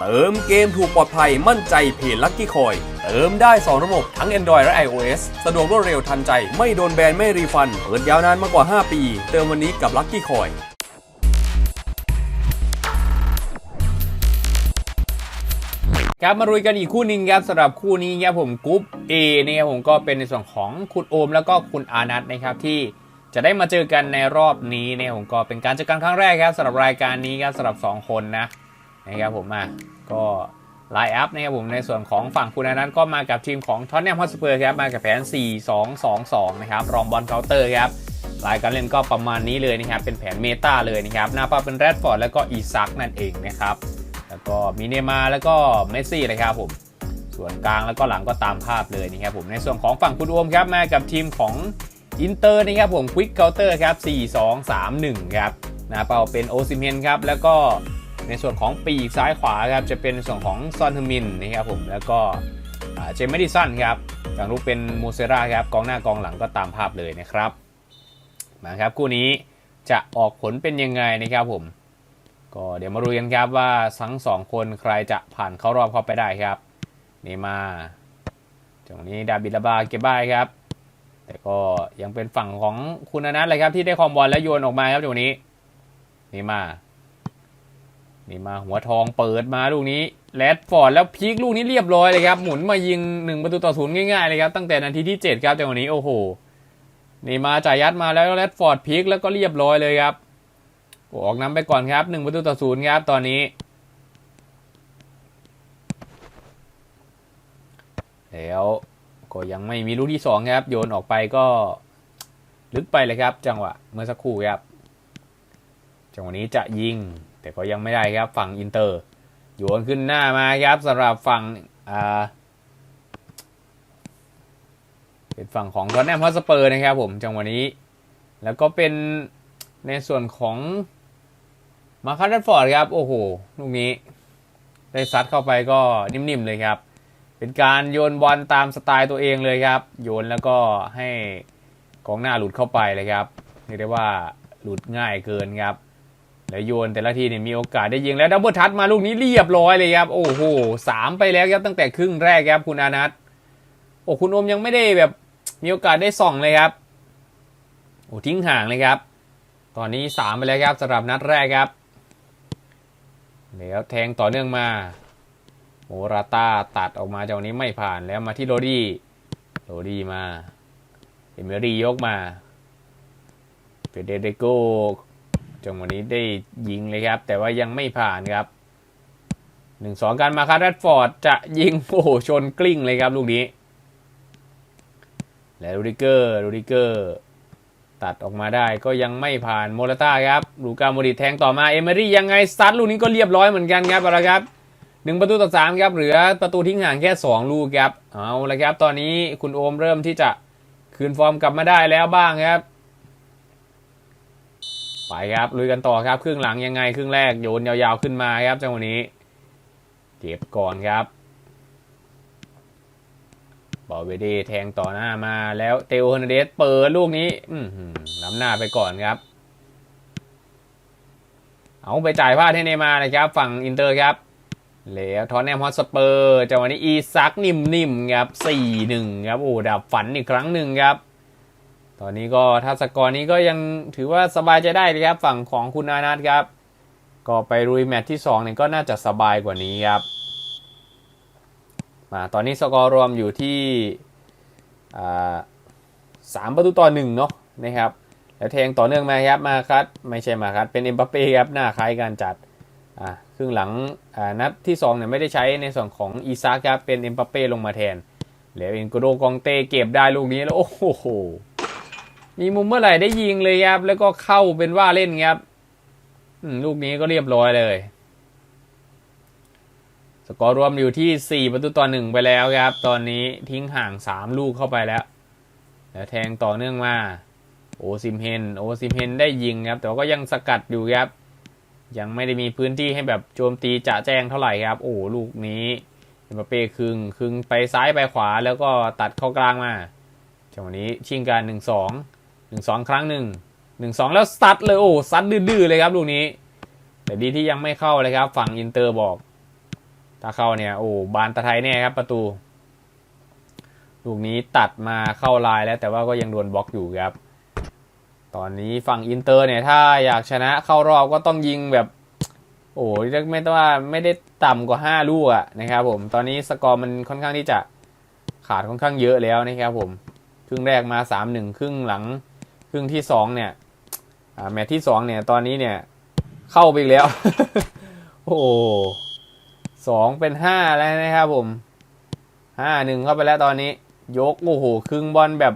เติมเกมถูกปลอดภัยมั่นใจเพจลั c กี้คอย เติมได้ 2 ระบบทั้ง Android และ iOS สะดวกรวดเร็วทันใจ ไม่โดนแบน ไม่รีฟัน เปิดยาวนานมากกว่า 5 ปี เติมวันนี้กับลั c กี้คอยครับมารุยกันอีกคู่หนึ่งครับสำหรับคู่นี้ครับผมกรุ๊ป A เนี่ยผมก็เป็นในส่วนของคุณโอมแล้วก็คุณอานัทนะครับที่จะได้มาเจอกันในรอบนี้เนี่ยผมก็เป็นการเจอกันครั้งแรกครับสำหรับรายการนี้ครับสำหรับ 2 คนนะ นะครับผมอะก็ไลน์อัพนะครับผมในส่วนของฝั่งคุณนัทก็มากับทีมของท็อตแนมฮอสเปอร์ครับมากับแผน 4-2-2-2 นะครับรองบอลเคาน์เตอร์ครับลายการเล่นก็ประมาณนี้เลยนะครับ เป็นแผนเมตาเลยนะครับ หน้าป้าเป็นแรดฟอร์ดแล้วก็อีซักนั่นเองนะครับ แล้วก็มีเนมาแล้วก็เมสซี่นะครับผม ส่วนกลางแล้วก็หลังก็ตามภาพเลยนะครับผม ในส่วนของฝั่งคุณโอมครับมากับทีมของอินเตอร์นะครับผมควิกเคาน์เตอร์ครับ 4 2 3 1 ครับ หนาเป้าเป็นโอซิเมนครับ แล้วก็ ในส่วนของปีกซ้ายขวาครับจะเป็นส่วนของซอนเทมินนะครับผมแล้วก็เจมส์เมดิสันครับฝั่งลูกเป็นมูเซราครับกองหน้ากองหลังก็ตามภาพเลยนะครับมาครับคู่นี้จะออกผลเป็นยังไงนะครับผมก็เดี๋ยวมาดูกันครับว่าทั้งสองคนใครจะผ่านเข้ารอบเข้าไปได้ครับนี่มาจังนี้ดาบิดลาบาเก็บบ้ายครับ แต่ก็ยังเป็นฝั่งของคุณอนัทเลยครับที่ได้คอมบอลแล้วโยนออกมาครับจังหวนี้นี่มา นี่มาหัวทองเปิดมาลูกนี้แรดฟอร์ดแล้วพลิกลูกนี้เรียบร้อยเลยครับ หมุนมายิงหนึ่งประตูต่อศูนย์ง่ายๆเลยครับตั้งแต่นาทีที่ 7 ครับจังหวะนี้โอ้โหนี่มาจ่ายยัดมาแล้วแรดฟอร์ดพลิกแล้วก็เรียบร้อยเลยครับออกนำไปก่อนครับ1ประตูต่อศูนย์ครับตอนนี้แล้วก็ยังไม่มีลูกที่สองครับ โยนออกไปก็ลึกไปเลยครับ จังหวะเมื่อสักครู่ครับ จังหวะนี้จะยิง แต่ก็ยังไม่ได้ครับฝั่งอินเตอร์โยนขึ้นหน้ามาครับสำหรับฝั่งอ่าเป็นฝั่งของทอนแนมฮอสเปอร์นะครับผมจังหวะนี้ แล้วก็เป็นในส่วนของมาคัตฟอร์ดครับ โอ้โหลูกนี้ ได้ซัดเข้าไปก็นิ่มๆเลยครับ เป็นการโยนบอลตามสไตล์ตัวเองเลยครับ โยนแล้วก็ให้กองหน้าหลุดเข้าไปเลยครับเรียกได้ว่าหลุดง่ายเกินครับ แล้วโยนแต่ละทีเนี่ยมีโอกาสได้ยิงแล้วดับเบิลทัชมาลูกนี้เรียบร้อยเลยครับ โอ้โหสามไปแล้วครับตั้งแต่ครึ่งแรกครับคุณอานัทโอ้คุณอมยังไม่ได้แบบมีโอกาสได้ส่องเลยครับโอ้ทิ้งห่างเลยครับ ตอนนี้สามไปแล้วครับสำหรับนัดแรกครับเดี๋ยวแทงต่อเนื่องมาโมราต้าตัดออกมาจากนี้ไม่ผ่านแล้วมาที่โรดี้โรดี้มาเอเมรี่ยกมาเฟเดเรโก จังหวะนี้ได้ยิงเลยครับ แต่ว่ายังไม่ผ่านครับหนึ่งสองการมาคาร์แรดฟอร์ดจะยิงโอ้โหชนกลิ้งเลยครับลูกนี้ และลูดิเกอร์ลูดิเกอร์ ตัดออกมาได้ก็ยังไม่ผ่านโมราต้าครับลูกาโมดิแทงต่อมาเอเมรี่ยังไงซัดลูกนี้ก็เรียบร้อยเหมือนกันครับเอาละครับหนึ่งประตูต่อสามครับเหลือประตูทิ้งห่างแค่สองลูกครับเอาละครับ ตอนนี้คุณโอมเริ่มที่จะคืนฟอร์มกลับมาได้แล้วบ้างครับ ไปครับลุยกันต่อครับครึ่งหลังยังไงครึ่งแรกโยนยาวๆขึ้นมาครับจังหวะนี้ เก็บก่อนครับบอลเวเดแทงต่อหน้ามาแล้วเตโอเฮร์นเดสเปิดลูกนี้อืล้ำหน้าไปก่อนครับ เอาไปจ่ายพลาดให้เนยมานะครับ ฝั่งอินเตอร์ครับแล้วทอนแนมฮอตสเปอร์จังหวะนี้อีซักนิ่มๆครับ4-1ครับโอ้ดับฝันอีกครั้งหนึ่งครับ ตอนนี้ก็ถ้าสกอร์นี้ก็ยังถือว่าสบายใจได้เลยครับ ฝั่งของคุณอานัทครับ ก็ไปรุยแมตช์ที่2เนี่ยก็น่าจะสบายกว่านี้ครับ มาตอนนี้สกอร์รวมอยู่ที่สามประตูต่อหนึ่งเนาะนะครับ แล้วแทงต่อเนื่องมาครับมาคัดไม่ใช่มาคัดเป็นเอ็มบัปเป้ครับหน้าคล้ายการจัดอ่าครึ่งหลังอ่านัดที่2เนี่ยไม่ได้ใช้ในส่วนของอีซากครับเป็นเอ็มบัปเป้ลงมาแทน แล้วเอ็นโกโดกองเต้เก็บได้ลูกนี้แล้วโอ้โห มีมุมเมื่อไหร่ได้ยิงเลยครับ แล้วก็เข้าเป็นว่าเล่นครับลูกนี้ก็เรียบร้อยเลย สกอร์รวมอยู่ที่ 4 ประตูต่อ1ไปแล้วครับ ตอนนี้ทิ้งห่าง 3 ลูกเข้าไปแล้ว แล้วแทงต่อเนื่องมา โอซิมเฮน โอซิมเฮนได้ยิงครับ แต่ก็ยังสกัดอยู่ครับ ยังไม่ได้มีพื้นที่ให้แบบโจมตีจะแจ้งเท่าไหร่ครับ โอ้ลูกนี้เอ็มบัปเป้คึงคึงไปซ้ายไปขวาแล้วก็ตัดเข้ากลางมาจังหวะนี้ชิงกันหนึ่งสอง หนึ่งสองครั้งหนึ่งหนึ่งสองแล้วซัดเลยโอ้ซัดดื้อเลยครับลูกนี้ แต่ดีที่ยังไม่เข้าเลยครับ ฝั่งอินเตอร์บอก ถ้าเข้าเนี่ยโอ้บานตะไทยแน่ครับประตู ลูกนี้ตัดมาเข้าลายแล้วแต่ว่าก็ยังโดนบล็อกอยู่ครับ ตอนนี้ฝั่งอินเตอร์เนี่ยถ้าอยากชนะเข้ารอบก็ต้องยิงแบบ โอ้ยไม่ต้องว่าไม่ได้ต่ำกว่า5ลูกอะนะครับผมตอนนี้สกอร์มันค่อนข้างที่จะขาดค่อนข้างเยอะแล้วนะครับผมครึ่งแรกมา 3-1 ครึ่งหลัง รึ่งที่2เนี่ยแมตช์ที่2เนี่ย ตอนนี้เนี่ย เข้าไปอีกแล้ว โอ้สองเป็นห้าแล้วนะครับผมห้าหนึ่งเข้าไปแล้วตอนนี้ ยกโอ้โหครึ่งบอลแบบ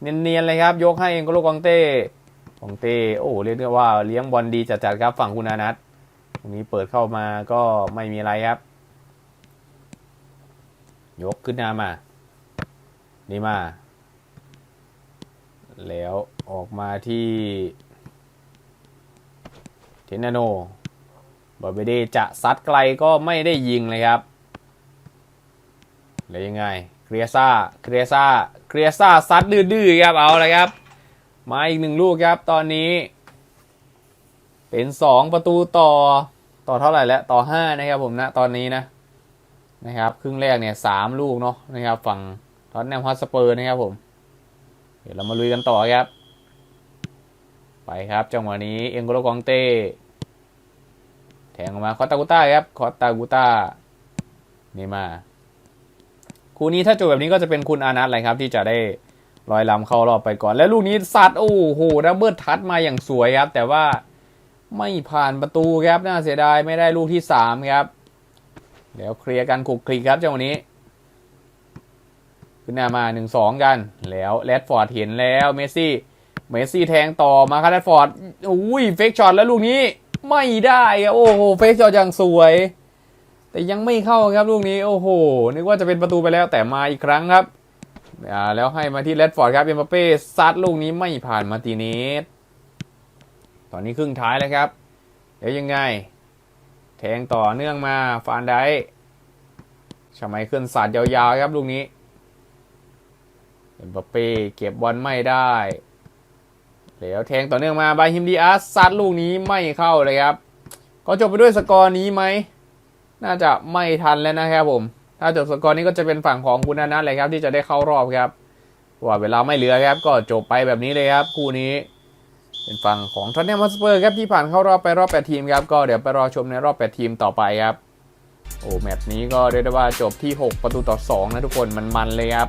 เนียนๆเลยครับ ยกให้เองก็ลูกกองเต้กองเต้โอ้โหเรียกได้ว่าเลี้ยงบอลดีจัดๆครับฝั่งคุณอานัทตรงนี้เปิดเข้ามาก็ไม่มีอะไรครับ ยกขึ้นหน้ามา นี่มา แล้ว ออกมาที่เทนนาโนบอร์เบเดจะซัดไกลก็ไม่ได้ยิงเลยครับแล้วยังไงเครียซ่าเครียซ่าเครียซ่าซัดดื้อๆครับเอาเลยครับ มาอีกหนึ่งลูกครับตอนนี้ เป็น 2 ประตูต่อต่อเท่าไหร่แล้ว ต่อ 5 นะครับผมนะตอนนี้นะนะครับครึ่งแรกเนี่ยสามลูกเนาะนะครับฝั่งทอนแนมฮอตสเปอร์นะครับผม เดี๋ยวเรามาลุยกันต่อครับ ไปครับจังหวะนี้เอ็งโกโลกองเต้แทงออกมาคอตากุต้าครับคอตากุต้านี่มา คู่นี้ถ้าจบแบบนี้ก็จะเป็นคุณอานัทเลยครับ ที่จะได้ลอยลำเข้ารอบไปก่อน แล้วลูกนี้สัตว์โอ้โหดับเบิลทัดมาอย่างสวยครับ แต่ว่าไม่ผ่านประตูครับน่าเสียดายไม่ได้ลูกที่สามครับ เดี๋ยวเคลียร์กันขลุกคลิกครับจังหวะนี้ ขึ้นหน้ามา1นสองกัน แล้วแรดฟอร์ดเห็นแล้วเมสซี่ เมสซี่แทงต่อมาครับแรดฟอร์ดอุ้ยเฟกช็อตแล้วลูกนี้ ไม่ได้อะโอ้โหเฟกช็อตอย่างสวย แต่ยังไม่เข้าครับลูกนี้ โอ้โห นึกว่าจะเป็นประตูไปแล้วแต่มาอีกครั้งครับอ่าแล้วให้มาที่แรดฟอร์ดครับเอ็มบัปเป้ซัดลูกนี้ไม่ผ่านมาร์ติเนสตอนนี้ครึ่งท้ายแล้วครับ เดี๋ยวยังไง แทงต่อเนื่องมาฟานไดชาไมเคิลสัดยาวๆครับลูกนี้เอ็มบัปเป้เก็บบอลไม่ได้ แล้วแทงต่อเนื่องมาบาฮิมดีอาสซัดลูกนี้ไม่เข้าเลยครับ ก็จบไปด้วยสกอร์นี้ไหม น่าจะไม่ทันแล้วนะครับผม ถ้าจบสกอร์นี้ก็จะเป็นฝั่งของคุณนัทเลยครับ ที่จะได้เข้ารอบครับว่าเวลาไม่เหลือครับ ก็จบไปแบบนี้เลยครับ คู่นี้ เป็นฝั่งของทอนแนมอสเปอร์ครับที่ผ่านเข้ารอบไปรอบ8ทีมครับก็เดี๋ยวไปรอชมในรอบ8ทีมต่อไปครับโอ้แมตช์นี้ก็เรียกได้ว่าจบที่ 6 ประตูต่อ 2 นะทุกคนมันๆเลยครับ